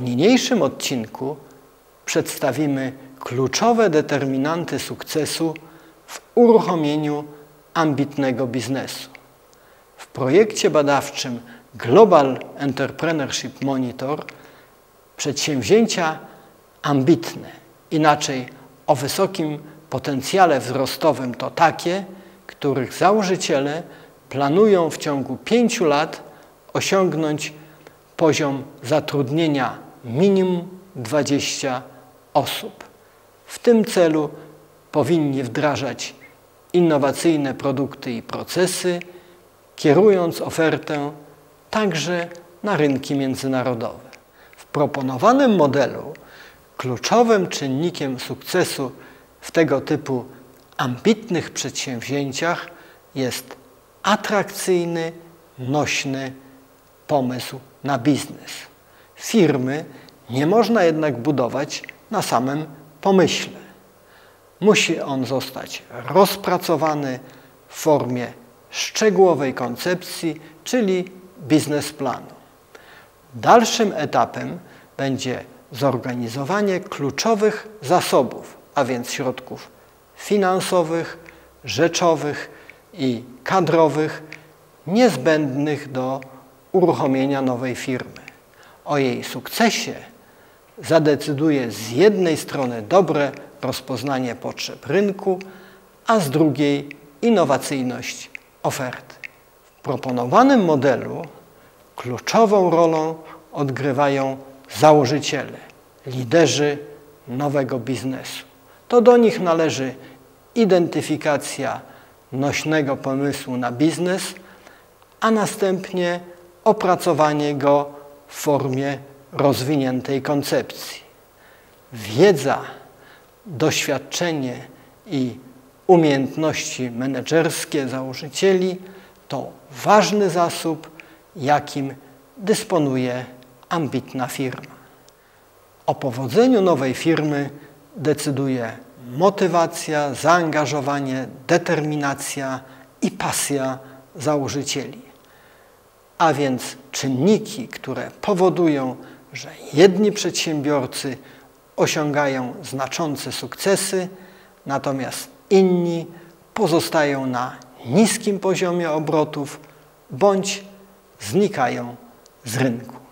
niniejszym odcinku przedstawimy kluczowe determinanty sukcesu w uruchomieniu ambitnego biznesu. W projekcie badawczym Global Entrepreneurship Monitor przedsięwzięcia ambitne, inaczej o wysokim potencjale wzrostowym to takie, których założyciele planują w ciągu pięciu lat osiągnąć poziom zatrudnienia minimum 20 osób. W tym celu powinni wdrażać innowacyjne produkty i procesy, kierując ofertę także na rynki międzynarodowe. W proponowanym modelu kluczowym czynnikiem sukcesu w tego typu ambitnych przedsięwzięciach jest atrakcyjny, nośny pomysł na biznes. Firmy nie można jednak budować na samym pomyśle. Musi on zostać rozpracowany w formie szczegółowej koncepcji, czyli biznesplanu. Dalszym etapem będzie zorganizowanie kluczowych zasobów, a więc środków finansowych, rzeczowych i kadrowych niezbędnych do uruchomienia nowej firmy. O jej sukcesie zadecyduje z jednej strony dobre rozpoznanie potrzeb rynku, a z drugiej innowacyjność oferty. W proponowanym modelu kluczową rolę odgrywają założyciele, liderzy nowego biznesu. To do nich należy identyfikacja nośnego pomysłu na biznes, a następnie opracowanie go w formie rozwiniętej koncepcji. Wiedza, doświadczenie i umiejętności menedżerskie założycieli to ważny zasób, jakim dysponuje ambitna firma. O powodzeniu nowej firmy decyduje motywacja, zaangażowanie, determinacja i pasja założycieli. A więc czynniki, które powodują, że jedni przedsiębiorcy osiągają znaczące sukcesy, natomiast inni pozostają na niskim poziomie obrotów bądź znikają z rynku.